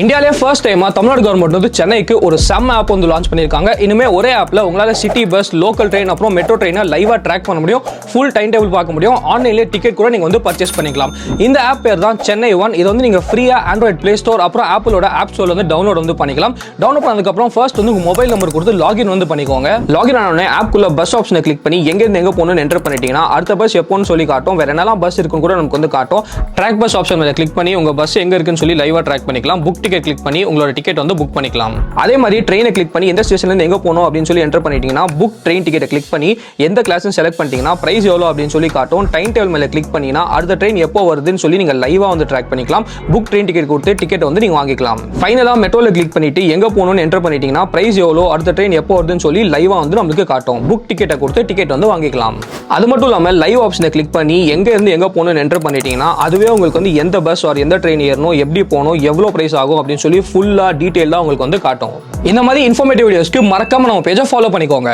இந்தியாவிலே ஃபர்ஸ்ட் டைமா தமிழ்நாடு கவர்மெண்ட் வந்து சென்னைக்கு ஒரு செம்ம ஆப் வந்து லான்ச் பண்ணியிருக்காங்க. இனிமே ஒரே ஆப்ல உங்களால சிட்டி பஸ் லோக்கல் ட்ரெயின் அப்புறம் மெட்ரோ ட்ரெயினை லைவா ட்ராக் பண்ண முடியும். ஃபுல் டைம் டேபிள் பார்க்க முடியும். ஆன்லைன்லேயே டிக்கெட் கூட நீங்க வந்து பர்ச்சேஸ் பண்ணிக்கலாம். இந்த ஆப் பேர் தான் சென்னை ஒன் இது வந்து நீங்க ஃப்ரீயா ஆண்ட்ராய்ட் பிளே ஸ்டோர் அப்புறம் ஆப்பிளோட ஆப் ஸ்டோர்ல வந்து டவுன்லோட் வந்து பண்ணிக்கலாம். டவுன்லோட் பண்ணதுக்கப்புறம் ஃபர்ஸ்ட் வந்து உங்க மொபைல் நம்பர் கொடுத்து லாகின் வந்து பண்ணிக்கோங்க. லாகின் ஆன உடனே பஸ் ஆப்ஷனை கிளிக் பண்ணி எங்கேருந்து எங்கே எங்க போகணும்னு என்டர் பண்ணிட்டீங்கன்னா அடுத்த பஸ் எப்போன்னு சொல்லி காட்டும். வேற என்னெல்லாம் பஸ் இருக்குன்னு கூட நமக்கு வந்து காட்டும். ட்ராக் பஸ் ஆப்ஷன் மேலே கிளிக் பண்ணி உங்க பஸ் எங்க இருக்குன்னு சொல்லி லைவா ட்ராக் பண்ணிக்கலாம். புக் டிக்கெட் கிளிக் பண்ணி உங்களோட டிக்கெட் வந்து புக் பண்ணிக்கலாம். அதே மாதிரி ட்ரெயினை கிளிக் பண்ணி எந்த ஸ்டேஷன்ல எங்கே எங்க போகணும் அப்படின்னு சொல்லி என்டர் பண்ணிட்டீங்கன்னா புக் ட்ரெயின் டிக்கெட்டை கிளிக் பண்ணி எந்த கிளாஸ் செலக்ட் பண்ணிட்டீங்கன்னா பிரைஸ் எவ்வளோ அப்படின்னு சொல்லி காட்டும். டைம் டேபிள் மேலே கிளிக் பண்ணிங்கன்னா அடுத்த ட்ரெயின் எப்போ வருதுன்னு சொல்லி நீங்க லைவா வந்து ட்ராக் பண்ணிக்கலாம். புக் ட்ரெயின் டிக்கெட் கொடுத்து டிக்கெட் வந்து நீங்க வாங்கிக்கலாம். ஃபைனலா மெட்ரோல கிளிக் பண்ணிட்டு எங்க போகணும்னு என்டர் பண்ணிட்டீங்கன்னா பிரைஸ் எவ்வளோ அடுத்த ட்ரெயின் எப்போ வருதுன்னு சொல்லி லைவா வந்து நம்மளுக்கு காட்டும். புக் டிக்கெட்டை கொடுத்து டிக்கெட் வந்து வாங்கிக்கலாம். அது மட்டும் இல்லாமல் லைவ் ஆப்ஷனை கிளிக் பண்ணி எங்க இருந்து எங்க போகணும்னு என்டர் பண்ணிட்டீங்கன்னா அதுவே உங்களுக்கு வந்து எந்த பஸ் ஆர் எந்த ட்ரெயின் ஏறணும் எப்படி போகணும் எவ்வளோ பிரைஸ் ஆகும் அப்படின்னு சொல்லி ஃபுல்லா டீட்டெயிலாக உங்களுக்கு வந்து காட்டும். இந்த மாதிரி இன்ஃபர்மேட்டிவ் வீடியோஸ்க்கு மறக்காம நம்ம பேஜை ஃபாலோ பண்ணிக்கோங்க.